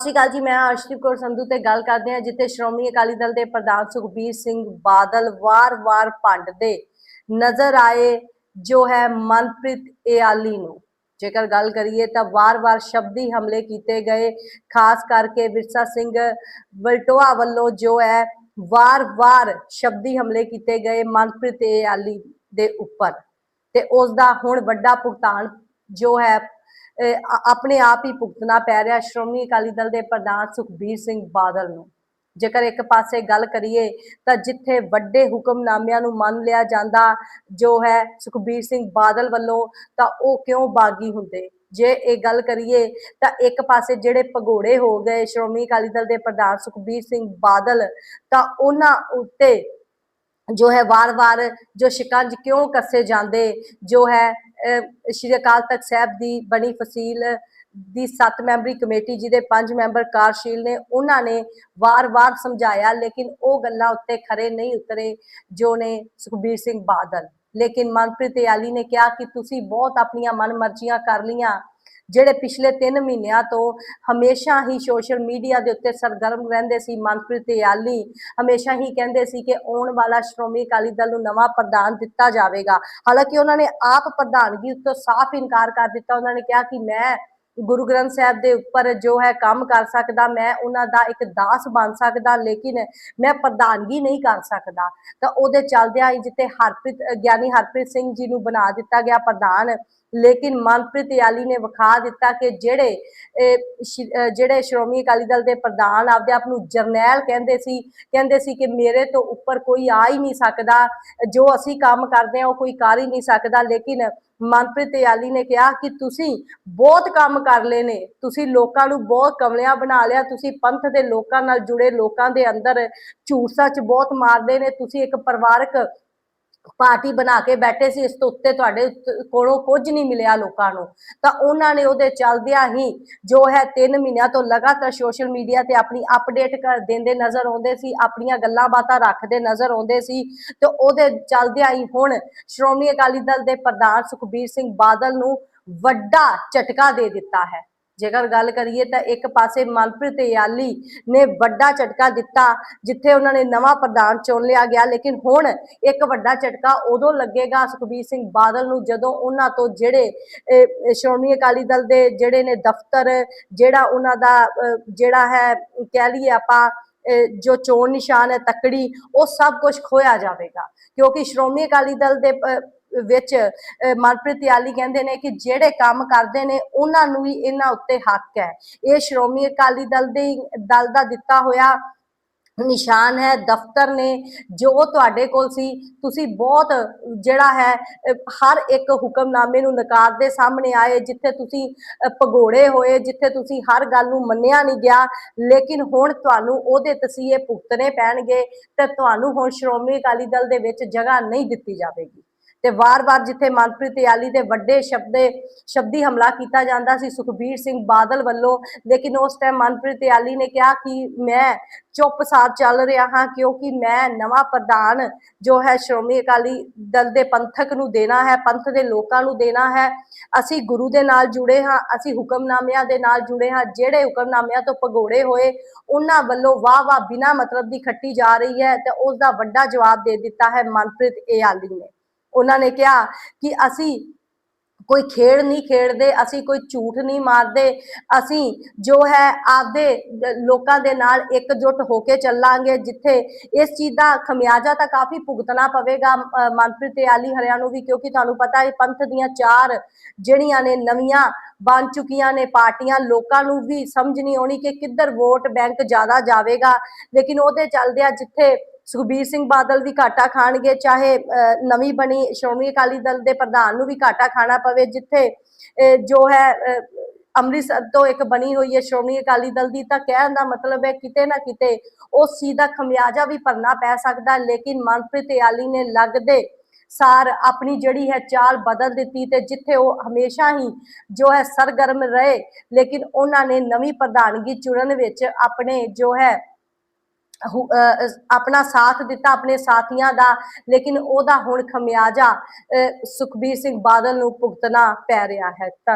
ਸਤਿ ਸ਼੍ਰੀ ਅਕਾਲ ਜੀ, ਮੈਂ ਅਰਸ਼ਦੀਪ ਕੌਰ ਸੰਧੂ ਤੇ ਗੱਲ ਕਰਦੇ ਹਾਂ, ਜਿੱਥੇ ਸ਼੍ਰੋਮਣੀ ਅਕਾਲੀ ਦਲ ਦੇ ਪ੍ਰਧਾਨ ਸੁਖਬੀਰ ਸਿੰਘ ਬਾਦਲ ਵਾਰ-ਵਾਰ ਭੰਡਦੇ ਨਜ਼ਰ ਆਏ, ਜੋ ਹੈ ਮਨਪ੍ਰੀਤ ਇਆਲੀ ਨੂੰ। ਜੇਕਰ ਗੱਲ ਕਰੀਏ ਤਾਂ ਵਾਰ-ਵਾਰ ਸ਼ਬਦੀ ਹਮਲੇ ਕੀਤੇ ਗਏ, ਖਾਸ ਕਰਕੇ ਵਿਰਸਾ ਸਿੰਘ ਵਲਟੋਆ ਵੱਲੋਂ ਜੋ ਹੈ ਵਾਰ-ਵਾਰ ਸ਼ਬਦੀ ਹਮਲੇ ਕੀਤੇ ਗਏ ਮਨਪ੍ਰੀਤ ਇਆਲੀ ਦੇ ਉੱਪਰ। ਤੇ ਉਸ ਦਾ ਹੁਣ ਵੱਡਾ ਭੁਗਤਾਨ ਜੋ ਹੈ ਆਪਣੇ ਆਪ ਹੀ ਭੁਗਤਣਾ ਪੈ ਰਿਹਾ ਸ਼੍ਰੋਮਣੀ ਅਕਾਲੀ ਦਲ ਦੇ ਪ੍ਰਧਾਨ ਸੁਖਬੀਰ ਸਿੰਘ ਬਾਦਲ ਨੂੰ। ਜੇਕਰ ਇੱਕ ਪਾਸੇ ਗੱਲ ਕਰੀਏ ਤਾਂ ਜਿੱਥੇ ਵੱਡੇ ਹੁਕਮਨਾਮਿਆਂ ਨੂੰ ਮੰਨ ਲਿਆ ਜਾਂਦਾ ਜੋ ਹੈ ਸੁਖਬੀਰ ਸਿੰਘ ਬਾਦਲ ਵੱਲੋਂ, ਤਾਂ ਉਹ ਕਿਉਂ ਬਾਗੀ ਹੁੰਦੇ? ਜੇ ਇਹ ਗੱਲ ਕਰੀਏ ਤਾਂ ਇੱਕ ਪਾਸੇ ਜਿਹੜੇ ਭਗੋੜੇ ਹੋ ਗਏ ਸ਼੍ਰੋਮਣੀ ਅਕਾਲੀ ਦਲ ਦੇ ਪ੍ਰਧਾਨ ਸੁਖਬੀਰ ਸਿੰਘ ਬਾਦਲ, ਤਾਂ ਉਹਨਾਂ ਉੱਤੇ ਜੋ ਹੈ ਵਾਰ-ਵਾਰ ਜੋ ਸ਼ਿਕੰਜ ਕਿਉਂ ਕੱਸੇ ਜਾਂਦੇ, ਜੋ ਹੈ ਸ਼੍ਰੀ ਅਕਾਲ ਤਖਤ ਸਾਹਿਬ ਦੀ ਬਣੀ ਫਸੀਲ ਦੀ 7 ਮੈਂਬਰੀ ਕਮੇਟੀ ਜਿਹਦੇ 5 ਮੈਂਬਰ ਕਾਰਸ਼ੀਲ ਨੇ, ਉਹਨਾਂ ਨੇ ਵਾਰ-ਵਾਰ ਸਮਝਾਇਆ, ਲੇਕਿਨ ਉਹ ਗੱਲਾਂ ਉੱਤੇ ਖਰੇ ਨਹੀਂ ਉਤਰੇ, ਜੋ ਨੇ ਸੁਖਬੀਰ ਸਿੰਘ ਬਾਦਲ। ਲੇਕਿਨ ਮਨਪ੍ਰੀਤ ਇਆਲੀ ਨੇ ਕਿਹਾ ਕਿ ਤੁਸੀਂ ਬਹੁਤ ਆਪਣੀਆਂ ਮਨਮਰਜ਼ੀਆਂ ਕਰ ਲੀਆਂ ਜਿਹੜੇ ਪਿਛਲੇ 3 ਮਹੀਨਿਆਂ ਤੋਂ ਹਮੇਸ਼ਾ ਹੀ ਸੋਸ਼ਲ ਮੀਡੀਆ ਦੇ ਉੱਤੇ ਸਰਗਰਮ ਰਹਿੰਦੇ ਸੀ, ਮਨਪ੍ਰੀਤ ਇਆਲੀ ਹਮੇਸ਼ਾ ਹੀ ਕਹਿੰਦੇ ਸੀ ਕਿ ਆਉਣ ਵਾਲਾ ਸ਼੍ਰੋਮਣੀ ਅਕਾਲੀ ਦਲ ਨੂੰ ਨਵਾਂ ਪ੍ਰਧਾਨ ਦਿੱਤਾ ਜਾਵੇਗਾ। ਹਾਲਾਂਕਿ ਉਹਨਾਂ ਨੇ ਆਪ ਪ੍ਰਧਾਨਗੀ ਉੱਤੇ ਸਾਫ਼ ਇਨਕਾਰ ਕਰ ਦਿੱਤਾ। ਉਹਨਾਂ ਨੇ ਕਿਹਾ ਕਿ ਮੈਂ ਗੁਰੂ ਗ੍ਰੰਥ ਸਾਹਿਬ ਦੇ ਉੱਪਰ ਜੋ ਹੈ ਕੰਮ ਕਰ ਸਕਦਾ, ਮੈਂ ਉਹਨਾਂ ਦਾ ਇੱਕ ਦਾਸ ਬਣ ਸਕਦਾ, ਲੇਕਿਨ ਮੈਂ ਪ੍ਰਧਾਨਗੀ ਨਹੀਂ ਕਰ ਸਕਦਾ। ਤਾਂ ਉਹਦੇ ਚੱਲਦਿਆਂ ਹੀ ਜਿੱਥੇ ਹਰਪ੍ਰੀਤ, ਗਿਆਨੀ ਹਰਪ੍ਰੀਤ ਸਿੰਘ ਜੀ ਨੂੰ ਬਣਾ ਦਿੱਤਾ ਗਿਆ ਪ੍ਰਧਾਨ, ਲੇਕਿਨ ਮਨਪ੍ਰੀਤ ਯਾਲੀ ਨੇ ਵਿਖਾ ਦਿੱਤਾ ਕਿ ਜਿਹੜੇ ਜਿਹੜੇ ਸ਼੍ਰੋਮਣੀ ਅਕਾਲੀ ਦਲ ਦੇ ਪ੍ਰਧਾਨ ਆਪਦੇ ਆਪ ਨੂੰ ਜਰਨੈਲ ਕਹਿੰਦੇ ਸੀ ਕਹਿੰਦੇ ਸੀ ਕਿ ਮੇਰੇ ਤੋਂ ਉੱਪਰ ਕੋਈ ਆ ਹੀ ਨਹੀਂ ਸਕਦਾ, ਜੋ ਅਸੀਂ ਕੰਮ ਕਰਦੇ ਹਾਂ ਉਹ ਕੋਈ ਕਰ ਹੀ ਨਹੀਂ ਸਕਦਾ, ਲੇਕਿਨ ਮਨਪ੍ਰੀਤ ਯਾਲੀ ਨੇ ਕਿਹਾ ਕਿ ਤੁਸੀਂ ਬਹੁਤ ਕੰਮ ਕਰ ਲਏ ਨੇ। ਤੁਸੀਂ ਲੋਕਾਂ ਨੂੰ ਬਹੁਤ ਕਮਲਿਆਂ ਬਣਾ ਲਿਆ। ਤੁਸੀਂ ਪੰਥ ਦੇ ਲੋਕਾਂ ਨਾਲ ਜੁੜੇ ਲੋਕਾਂ ਦੇ ਅੰਦਰ ਝੂਠ ਸੱਚ ਬਹੁਤ ਮਾਰਦੇ ਨੇ। ਤੁਸੀਂ ਇੱਕ ਪਰਿਵਾਰਕ ਪਾਰਟੀ ਬਣਾ ਕੇ ਬੈਠੇ ਸੀ, ਇਸ ਤੋਂ ਉੱਤੇ ਤੁਹਾਡੇ ਕੋਲੋਂ ਕੁਝ ਨਹੀਂ ਮਿਲਿਆ ਲੋਕਾਂ ਨੂੰ। ਤਾਂ ਉਹਨਾਂ ਨੇ ਉਹਦੇ ਚੱਲਦਿਆਂ ਹੀ ਜੋ ਹੈ 3 ਮਹੀਨਿਆਂ ਤੋਂ ਲਗਾਤਾਰ ਸੋਸ਼ਲ ਮੀਡੀਆ ਤੇ ਆਪਣੀ ਅਪਡੇਟ ਕਰ ਦਿੰਦੇ ਨਜ਼ਰ ਆਉਂਦੇ ਸੀ, ਆਪਣੀਆਂ ਗੱਲਾਂ ਬਾਤਾਂ ਰੱਖਦੇ ਨਜ਼ਰ ਆਉਂਦੇ ਸੀ। ਤੇ ਉਹਦੇ ਚੱਲਦਿਆਂ ਹੀ ਹੁਣ ਸ਼੍ਰੋਮਣੀ ਅਕਾਲੀ ਦਲ ਦੇ ਪ੍ਰਧਾਨ ਸੁਖਬੀਰ ਸਿੰਘ ਬਾਦਲ ਨੂੰ ਵੱਡਾ ਝਟਕਾ ਦੇ ਦਿੱਤਾ ਹੈ। ਜੇਕਰ ਗੱਲ ਕਰੀਏ ਤਾਂ ਇੱਕ ਪਾਸੇ ਮਨਪ੍ਰੀਤ ਇਆਲੀ ਨੇ ਵੱਡਾ ਝਟਕਾ ਦਿੱਤਾ, ਜਿੱਥੇ ਉਹਨਾਂ ਨੇ ਨਵਾਂ ਪ੍ਰਧਾਨ ਚੁਣ ਲਿਆ ਗਿਆ, ਲੇਕਿਨ ਹੁਣ ਇੱਕ ਵੱਡਾ ਝਟਕਾ ਉਦੋਂ ਲੱਗੇਗਾ ਸੁਖਬੀਰ ਸਿੰਘ ਬਾਦਲ ਨੂੰ ਜਦੋਂ ਉਹਨਾਂ ਤੋਂ ਜਿਹੜੇ ਸ਼੍ਰੋਮਣੀ ਅਕਾਲੀ ਦਲ ਦੇ ਜਿਹੜੇ ਨੇ ਦਫ਼ਤਰ, ਜਿਹੜਾ ਉਹਨਾਂ ਦਾ ਜਿਹੜਾ ਹੈ, ਕਹਿ ਲਈਏ ਆਪਾਂ ਜੋ ਚੋਣ ਨਿਸ਼ਾਨ ਹੈ ਤਕੜੀ, ਉਹ ਸਭ ਕੁਝ ਖੋਇਆ ਜਾਵੇਗਾ। ਕਿਉਂਕਿ ਸ਼੍ਰੋਮਣੀ ਅਕਾਲੀ ਦਲ ਦੇ ਵਿੱਚ ਮਨਪ੍ਰੀਤ ਯਾਲੀ ਕਹਿੰਦੇ ਨੇ ਕਿ ਜਿਹੜੇ ਕੰਮ ਕਰਦੇ ਨੇ, ਉਹਨਾਂ ਨੂੰ ਵੀ ਇਹਨਾਂ ਉੱਤੇ ਹੱਕ ਹੈ। ਇਹ ਸ਼੍ਰੋਮਣੀ ਅਕਾਲੀ ਦਲ ਦੇ ਦਲ ਦਾ ਦਿੱਤਾ ਹੋਇਆ ਨਿਸ਼ਾਨ ਹੈ ਦਫ਼ਤਰ ਨੇ ਜੋ ਤੁਹਾਡੇ ਕੋਲ ਸੀ ਤੁਸੀਂ ਬਹੁਤ ਜਿਹੜਾ ਹੈ ਹਰ ਇੱਕ ਹੁਕਮਨਾਮੇ ਨੂੰ ਨਕਾਰਦੇ ਸਾਹਮਣੇ ਆਏ ਜਿੱਥੇ ਤੁਸੀਂ ਅਹ, ਹੋਏ ਜਿੱਥੇ ਤੁਸੀਂ ਹਰ ਗੱਲ ਨੂੰ ਮੰਨਿਆ ਨਹੀਂ ਗਿਆ ਲੇਕਿਨ ਹੁਣ ਤੁਹਾਨੂੰ ਉਹਦੇ ਤਸੀਹੇ ਭੁਗਤਣੇ ਪੈਣਗੇ ਤੇ ਤੁਹਾਨੂੰ ਹੁਣ ਸ਼੍ਰੋਮਣੀ ਅਕਾਲੀ ਦਲ ਦੇ ਵਿੱਚ ਜਗ੍ਹਾ ਨਹੀਂ ਦਿੱਤੀ ਜਾਵੇਗੀ। ਤੇ ਵਾਰ-ਵਾਰ ਜਿੱਥੇ ਮਨਪ੍ਰੀਤ ਯਾਲੀ ਦੇ ਵੱਡੇ ਸ਼ਬਦੇ, ਸ਼ਬਦੀ ਹਮਲਾ ਕੀਤਾ ਜਾਂਦਾ ਸੀ, ਸੁਖਬੀਰ ਸਿੰਘ ਬਾਦਲ ਵੱਲੋਂ, ਲੇਕਿਨ ਉਸ ਟਾਈਮ ਮਨਪ੍ਰੀਤ ਯਾਲੀ ਨੇ ਕਿਹਾ ਕਿ ਮੈਂ ਚੁੱਪ ਸਾਥ ਚੱਲ ਰਿਹਾ ਹਾਂ, ਕਿਉਂਕਿ ਮੈਂ ਨਵਾਂ ਪ੍ਰਧਾਨ ਜੋ ਹੈ, ਸ਼੍ਰੋਮਣੀ ਅਕਾਲੀ ਦਲ ਦੇ ਪੰਥਕ ਨੂੰ ਦੇਣਾ ਹੈ, ਪੰਥ ਦੇ ਲੋਕਾਂ ਨੂੰ ਦੇਣਾ ਹੈ। ਅਸੀਂ ਗੁਰੂ ਦੇ ਨਾਲ ਜੁੜੇ ਹਾਂ, ਅਸੀਂ ਹੁਕਮਨਾਮਿਆਂ ਦੇ ਨਾਲ ਜੁੜੇ ਹਾਂ, ਜਿਹੜੇ ਹੁਕਮਨਾਮਿਆਂ ਤੋਂ ਭਗੋੜੇ ਹੋਏ, ਉਹਨਾਂ ਵੱਲੋਂ ਵਾਹ-ਵਾਹ ਬਿਨਾਂ ਮਤਲਬ ਦੀ ਖੱਟੀ ਜਾ ਰਹੀ ਹੈ ਤੇ ਉਸ ਦਾ ਵੱਡਾ ਜਵਾਬ ਦੇ ਦਿੱਤਾ ਹੈ ਮਨਪ੍ਰੀਤ ਇਆਲੀ ਨੇ। ਉਹਨਾਂ ਨੇ ਕਿਹਾ ਕਿ ਅਸੀਂ ਕੋਈ ਖੇਡ ਨਹੀਂ ਖੇਡਦੇ ਅਸੀਂ ਕੋਈ ਝੂਠ ਨਹੀਂ ਮਾਰਦੇ ਅਸੀਂ ਜੋ ਹੈ ਆਪਦੇ ਲੋਕਾਂ ਦੇ ਨਾਲ ਇਕਜੁੱਟ ਹੋ ਕੇ ਚੱਲਾਂਗੇ ਜਿੱਥੇ ਇਸ ਚੀਜ਼ ਦਾ ਖਮਿਆਜਾ ਤਾਂ ਕਾਫੀ ਭੁਗਤਣਾ ਪਵੇਗਾ ਅ, ਮਨਪ੍ਰੀਤ ਆਲੀ ਹਰਿਆ ਨੂੰ ਵੀ ਕਿਉਂਕਿ ਤੁਹਾਨੂੰ ਪਤਾ ਹੈ ਪੰਥ ਦੀਆਂ ਚਾਰ ਜਿਹੜੀਆਂ ਨੇ ਨਵੀਆਂ ਬਣ ਚੁੱਕੀਆਂ ਨੇ ਪਾਰਟੀਆਂ ਲੋਕਾਂ ਨੂੰ ਵੀ ਸਮਝ ਨਹੀਂ ਆਉਣੀ ਕਿ ਕਿੱਧਰ ਵੋਟ ਬੈਂਕ ਜ਼ਿਆਦਾ ਜਾਵੇਗਾ। ਲੇਕਿਨ ਉਹਦੇ ਚੱਲਦਿਆਂ ਜਿੱਥੇ ਸੁਖਬੀਰ ਸਿੰਘ ਬਾਦਲ ਵੀ ਘਾਟਾ ਖਾਣਗੇ, ਚਾਹੇ ਨਵੀਂ ਬਣੀ ਸ਼੍ਰੋਮਣੀ ਅਕਾਲੀ ਦਲ ਦੇ ਪ੍ਰਧਾਨ ਨੂੰ ਵੀ ਘਾਟਾ ਖਾਣਾ ਪਵੇ, ਜਿੱਥੇ ਜੋ ਹੈ ਅੰਮ੍ਰਿਤਸਰ ਤੋਂ ਇੱਕ ਬਣੀ ਹੋਈ ਹੈ ਸ਼੍ਰੋਮਣੀ ਅਕਾਲੀ ਦਲ ਦੀ, ਤਾਂ ਕਹਿਣ ਦਾ ਮਤਲਬ ਹੈ ਕਿਤੇ ਨਾ ਕਿਤੇ ਉਸ ਚੀਜ਼ ਦਾ ਖਮਿਆਜਾ ਵੀ ਭਰਨਾ ਪੈ ਸਕਦਾ ਲੇਕਿਨ ਮਨਪ੍ਰੀਤ ਇਆਲੀ ਨੇ ਲੱਗਦੇ ਸਾਰ ਆਪਣੀ ਜਿਹੜੀ ਹੈ ਚਾਲ ਬਦਲ ਦਿੱਤੀ ਤੇ ਜਿੱਥੇ ਉਹ ਹਮੇਸ਼ਾ ਹੀ ਜੋ ਹੈ ਸਰਗਰਮ ਰਹੇ, ਲੇਕਿਨ ਉਹਨਾਂ ਨੇ ਨਵੀਂ ਪ੍ਰਧਾਨਗੀ ਚੁਣਨ ਵਿੱਚ ਆਪਣੇ ਜੋ ਹੈ ਆਪਣਾ ਸਾਥ ਦਿੱਤਾ ਆਪਣੇ ਸਾਥੀਆਂ ਦਾ, ਲੇਕਿਨ ਉਹਦਾ ਹੁਣ ਖਮਿਆਜਾ, ਅਹ, ਸੁਖਬੀਰ ਸਿੰਘ ਬਾਦਲ ਨੂੰ ਭੁਗਤਣਾ ਪੈ ਰਿਹਾ ਹੈ। ਧੰਨ-